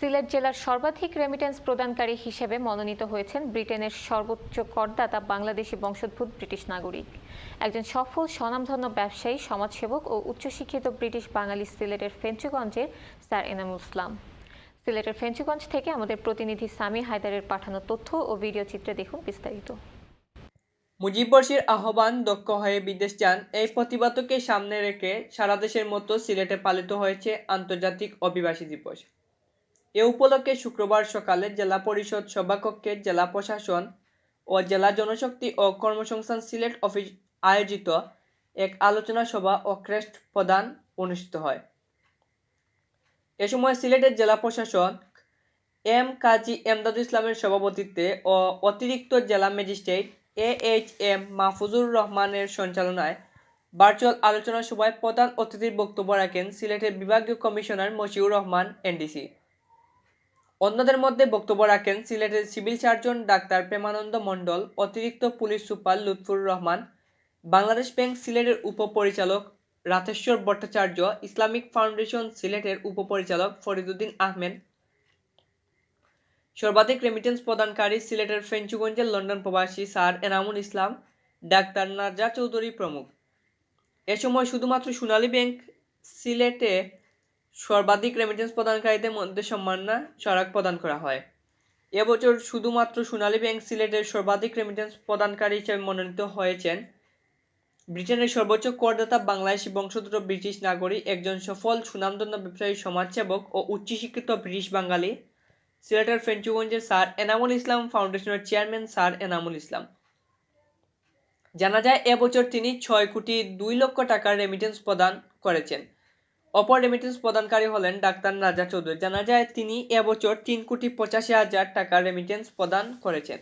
সিলেট জেলার সর্বাধিক রেমিটেন্স প্রদানকারী হিসেবে মনোনীত হয়েছেন ব্রিটেনের সর্বোচ্চ করদাতা বাংলাদেশি বংশোদ্ভূত ব্রিটিশ নাগরিক। একজন সফল, স্বনামধন্য ব্যবসায়ী, সমাজসেবক ও উচ্চশিক্ষিত ব্রিটিশ বাঙালি সিলেটের ফেঞ্চুগঞ্জের স্যার এনামুল ইসলাম। সিলেটের ফেঞ্চুগঞ্জ থেকে আমাদের প্রতিনিধি সামি হায়দারের পাঠানো তথ্য ও ভিডিও চিত্রে দেখুন বিস্তারিত। মুজিববর্ষের আহ্বান দক্ষ হয়ে বিদেশ যান, এই প্রতিবাদকে সামনে রেখে সারা দেশের মতো সিলেটে পালিত হয়েছে আন্তর্জাতিক অভিবাসী দিবস। এ উপলক্ষে শুক্রবার সকালে জেলা পরিষদ সভাকক্ষে জেলা প্রশাসন ও জেলা জনশক্তি ও কর্মসংস্থান সিলেট অফিস আয়োজিত এক আলোচনা সভা ও ক্রেস্ট প্রদান অনুষ্ঠিত হয়। এ সময় সিলেটের জেলা প্রশাসন এম কাজী এমদাদুল ইসলামের সভাপতিত্বে ও অতিরিক্ত জেলা magistrate A H M Mahfuzur রহমানের সঞ্চালনায় ভার্চুয়াল আলোচনা সভায় প্রধান অতিথির বক্তব্য রাখেন সিলেটের বিভাগীয় কমিশনার মশিউর রহমান এনডিসি। অন্যদের মধ্যে বক্তব্য রাখেন সিলেটের সিভিল সার্জন ডাক্তার প্রেমানন্দ মণ্ডল, অতিরিক্ত police super Lutfur Rahman, Bangladesh bank সিলেটের উপপরিচালক রাতেশ্বর ভট্টাচার্য, ইসলামিক ফাউন্ডেশন সিলেটের উপপরিচালক ফরিদুদ্দিন আহমেদ, সর্বাধিক রেমিটেন্স প্রদানকারী সিলেটের ফেঞ্চুগঞ্জের লন্ডন প্রবাসী স্যার এনামুল ইসলাম, ডাক্তার নাজা চৌধুরী প্রমুখ। এ সময় শুধুমাত্র সোনালী ব্যাংক সিলেটে সর্বাধিক রেমিটেন্স প্রদানকারীদের মধ্যে সম্মাননা স্মারক প্রদান করা হয়। এবছর শুধুমাত্র সোনালী ব্যাংক সিলেটের সর্বাধিক রেমিটেন্স প্রদানকারী হিসেবে মনোনীত হয়েছেন ব্রিটেনের সর্বোচ্চ করদাতা বাংলাদেশি বংশোদ্ভূত ব্রিটিশ নাগরিক, একজন সফল সুনামধন্য ব্যবসায়ী, সমাজসেবক ও উচ্চশিক্ষিত ব্রিটিশ বাঙালি, সিলেটের ফেঞ্চুগঞ্জের স্যার এনামুল ইসলাম ফাউন্ডেশনের চেয়ারম্যান স্যার এনামুল ইসলাম। জানা যায়, এবছর তিনি ছয় কোটি দুই লক্ষ টাকার রেমিটেন্স প্রদান করেছেন। অপর রেমিটেন্স প্রদানকারী হলেন ডাক্তার রাজা চৌধুরী। জানা যায়, তিনি এবছর তিন কোটি পঁচাশি হাজার টাকার রেমিটেন্স প্রদান করেছেন।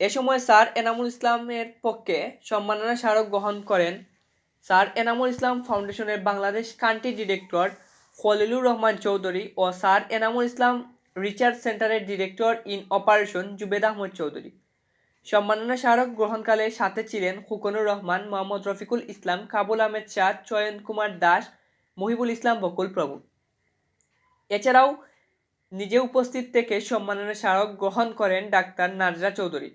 এ সময় স্যার এনামুল ইসলামের পক্ষে সম্মাননা স্মারক গ্রহণ করেন স্যার এনামুল ইসলাম ফাউন্ডেশনের বাংলাদেশ কান্ট্রি ডিরেক্টর খলিলুর রহমান চৌধুরী ও স্যার এনামুল ইসলাম রিসার্চ সেন্টারের director in operation Jubed Ahmed Chowdhury. সম্মাননা স্মারক গ্রহণকালে সাথে ছিলেন হুকনুর রহমান, মোহাম্মদ রফিকুল ইসলাম, কাবুল আহমেদ শাহ, চয়ন কুমার দাস, মহিবুল ইসলাম বকুল প্রভু এছাড়াও নিজে উপস্থিত থেকে সম্মাননা স্মারক গ্রহণ করেন ডাক্তার নাজরা চৌধুরী।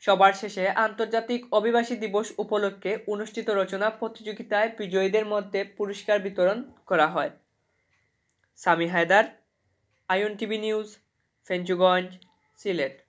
সবার শেষে আন্তর্জাতিক অভিবাসী দিবস উপলক্ষে অনুষ্ঠিত রচনা প্রতিযোগিতায় বিজয়ীদের মধ্যে পুরস্কার বিতরণ করা হয়। Sami Haider, Ayan TV news, Fenchuganj, Sylhet.